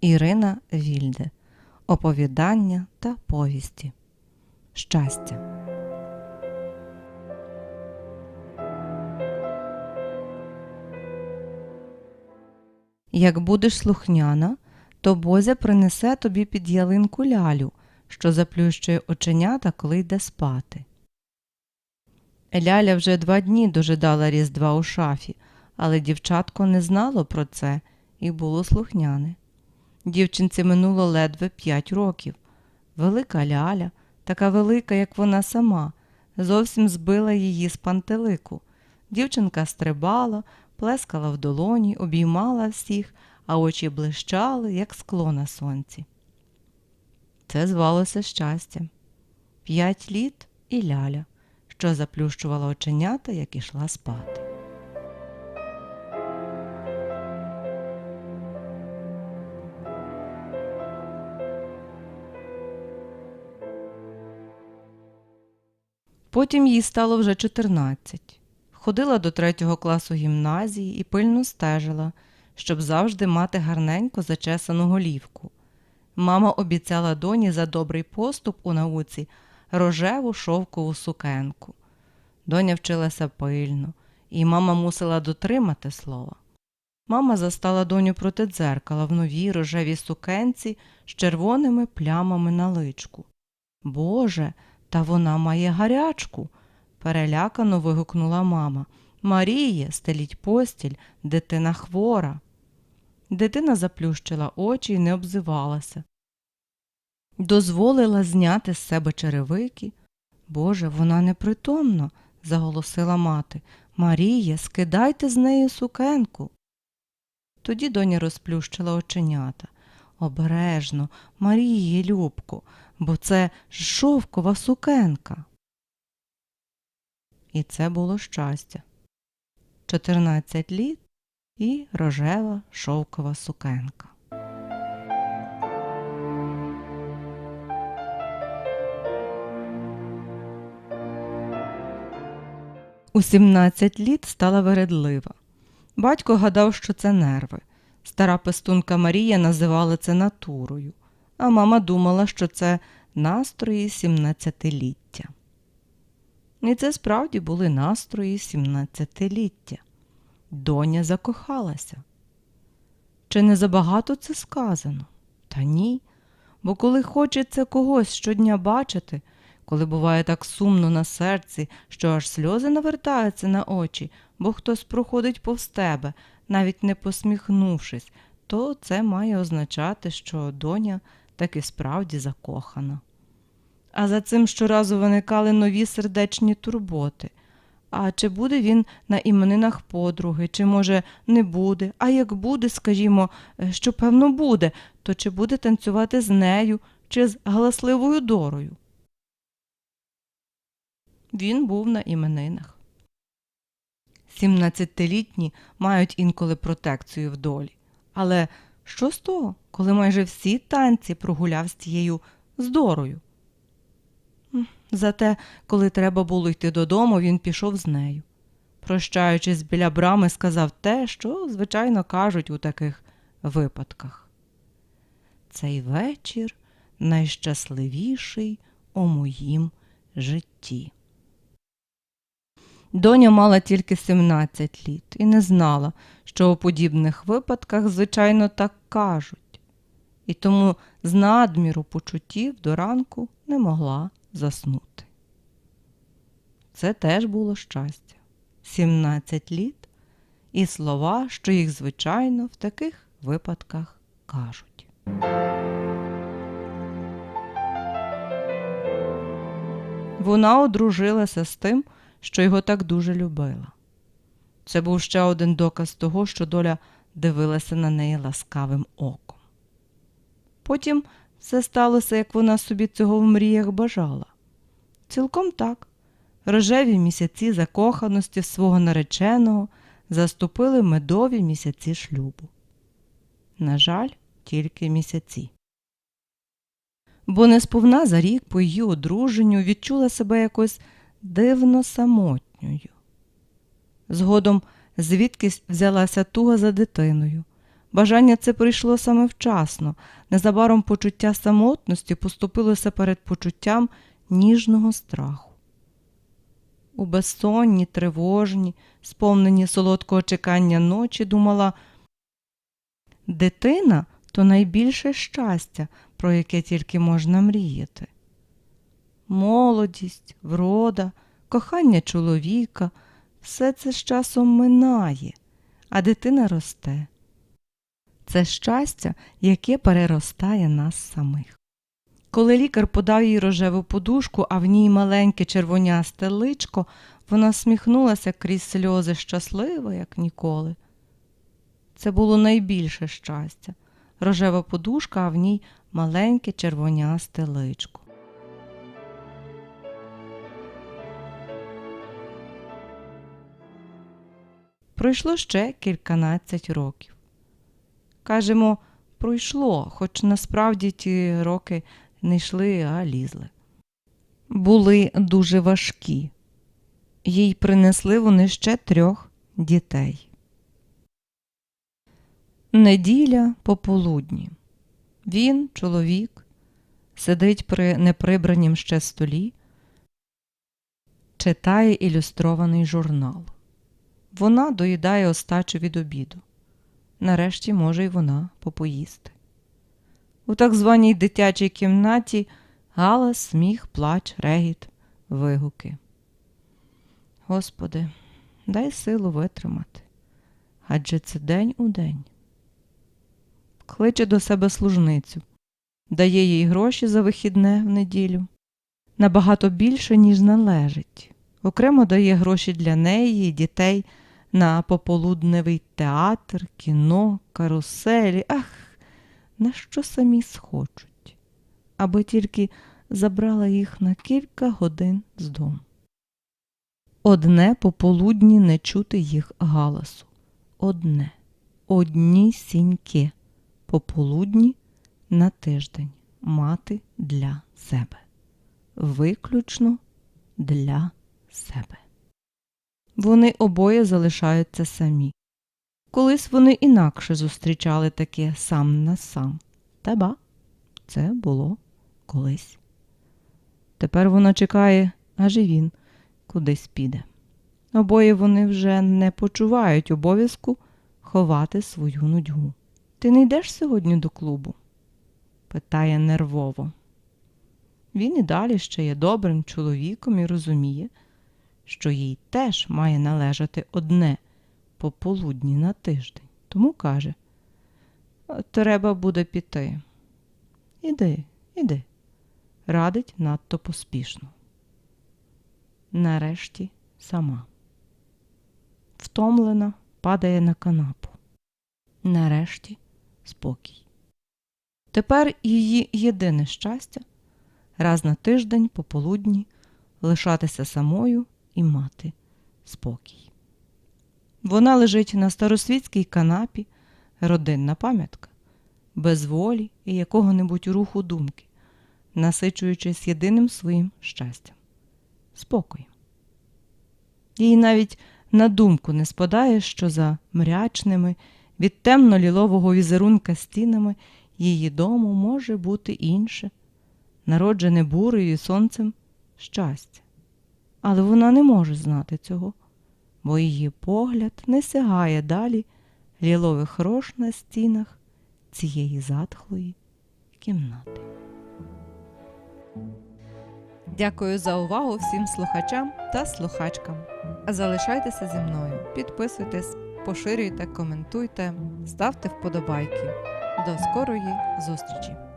Ірина Вільде. Оповідання та повісті. Щастя. Як будеш слухняна, то Бозя принесе тобі під ялинку лялю, що заплющує оченята, коли йде спати. Ляля вже два дні дожидала Різдва у шафі, але дівчатко не знало про це і було слухняне. Дівчинці минуло ледве п'ять років. Велика ляля, така велика, як вона сама, зовсім збила її з пантелику. Дівчинка стрибала, плескала в долоні, обіймала всіх, а очі блищали, як скло на сонці. Це звалося щастям. П'ять літ і ляля, що заплющувала оченята, як ішла спати. Потім їй стало вже 14. Ходила до третього класу гімназії і пильно стежила, щоб завжди мати гарненько зачесану голівку. Мама обіцяла доні за добрий поступ у науці рожеву шовкову сукенку. Доня вчилася пильно, і мама мусила дотримати слова. Мама застала доню проти дзеркала в новій рожевій сукенці з червоними плямами на личку. Боже, та вона має гарячку. перелякано вигукнула мама. Маріє, стеліть постіль, дитина хвора. Дитина заплющила очі і не обзивалася. Дозволила зняти з себе черевики. Боже, вона непритомна, заголосила мати. Маріє, скидайте з неї сукенку. Тоді доня розплющила оченята. Обережно, Маріє, Любко, бо це шовкова сукенка. І це було щастя. Чотирнадцять літ і рожева шовкова сукенка. У 17 літ стала вередлива. Батько гадав, що це нерви. Стара пестунка Марія називала це натурою, а мама думала, що це настрої сімнадцятиліття. І це справді були настрої сімнадцятиліття. Доня закохалася. Чи не забагато це сказано? Та ні. Бо коли хочеться когось щодня бачити, коли буває так сумно на серці, що аж сльози навертаються на очі, бо хтось проходить повз тебе, навіть не посміхнувшись, то це має означати, що доня таки справді закохана. А за цим щоразу виникали нові сердечні турботи. А чи буде він на іменинах подруги, чи, може, не буде, а як буде, скажімо, що певно буде, то чи буде танцювати з нею, чи з галасливою дорою? Він був на іменинах. Сімнадцятилітні мають інколи протекцію в долі. Але що з того, коли майже всі танці прогуляв з тією здорою? Зате, коли треба було йти додому, він пішов з нею. Прощаючись біля брами, сказав те, що, звичайно, кажуть у таких випадках. Цей вечір найщасливіший у моїм житті. Доня мала тільки 17 літ і не знала, що у подібних випадках, звичайно, так кажуть, і тому з надміру почуттів до ранку не могла заснути. Це теж було щастя. 17 літ і слова, що їх, звичайно, в таких випадках кажуть. Вона одружилася з тим, що його так дуже любила. Це був ще один доказ того, що доля дивилася на неї ласкавим оком. Потім все сталося, як вона собі цього в мріях бажала. Цілком так. Рожеві місяці закоханості свого нареченого заступили медові місяці шлюбу. На жаль, тільки місяці. Бо несповна за рік по її одруженню відчула себе якось дивно самотньою. Згодом звідкись взялася туга за дитиною, Бажання це прийшло саме вчасно. Незабаром почуття самотності поступилося перед почуттям ніжного страху. У безсонні, тривожні, сповнені солодкого чекання ночі, думала, дитина то найбільше щастя, про яке тільки можна мріяти. Молодість, врода, кохання чоловіка все це з часом минає, а дитина росте. Це щастя, яке переростає нас самих. Коли лікар подав їй рожеву подушку, а в ній маленьке червонясте личко, вона сміхнулася крізь сльози щаслива, як ніколи. Це було найбільше щастя рожева подушка, а в ній маленьке червонясте личко. Пройшло ще кільканадцять років. Кажемо, пройшло, хоч насправді ті роки не йшли, а лізли. Були дуже важкі. Їй принесли вони ще трьох дітей. Неділя пополудні. Він, чоловік, сидить при неприбранім ще столі, читає ілюстрований журнал. Вона доїдає остачу від обіду. Нарешті може й вона попоїсти. У так званій дитячій кімнаті галас, сміх, плач, регіт, вигуки. Господи, дай силу витримати. Адже це день у день. Кличе до себе служницю, дає їй гроші за вихідне в неділю. Набагато більше, ніж належить. Окремо дає гроші для неї дітей на пополудневий театр, кіно, каруселі. Ах, на що самі схочуть, аби тільки забрала їх на кілька годин з дому. Одне пополудні не чути їх галасу. Одне, одні сіньки пополудні на тиждень мати для себе. Виключно для себе. Вони обоє залишаються самі. Колись вони інакше зустрічали таке сам на сам. Та ба, це було колись. Тепер вона чекає, аж і він кудись піде. Обоє вони вже не почувають обов'язку ховати свою нудьгу. Ти не йдеш сьогодні до клубу? питає нервово. Він і далі ще є добрим чоловіком і розуміє, що їй теж має належати одне пополудні на тиждень. Тому каже, треба буде піти. Іди, іди, радить надто поспішно. Нарешті сама. Втомлена, падає на канапу. Нарешті спокій. Тепер її єдине щастя раз на тиждень пополудні лишатися самою і мати спокій. Вона лежить на старосвітській канапі, родинна пам'ятка, без волі і якого-небудь руху думки, насичуючись єдиним своїм щастям спокоєм. Їй навіть на думку не спадає, що за мрячними від темно-лілового візерунка стінами її дому може бути інше, народжене бурею і сонцем щастя. Але вона не може знати цього, бо її погляд не сягає далі лілових рож на стінах цієї затхлої кімнати. Дякую за увагу всім слухачам та слухачкам. Залишайтеся зі мною, підписуйтесь, поширюйте, коментуйте, ставте вподобайки. До скорої зустрічі!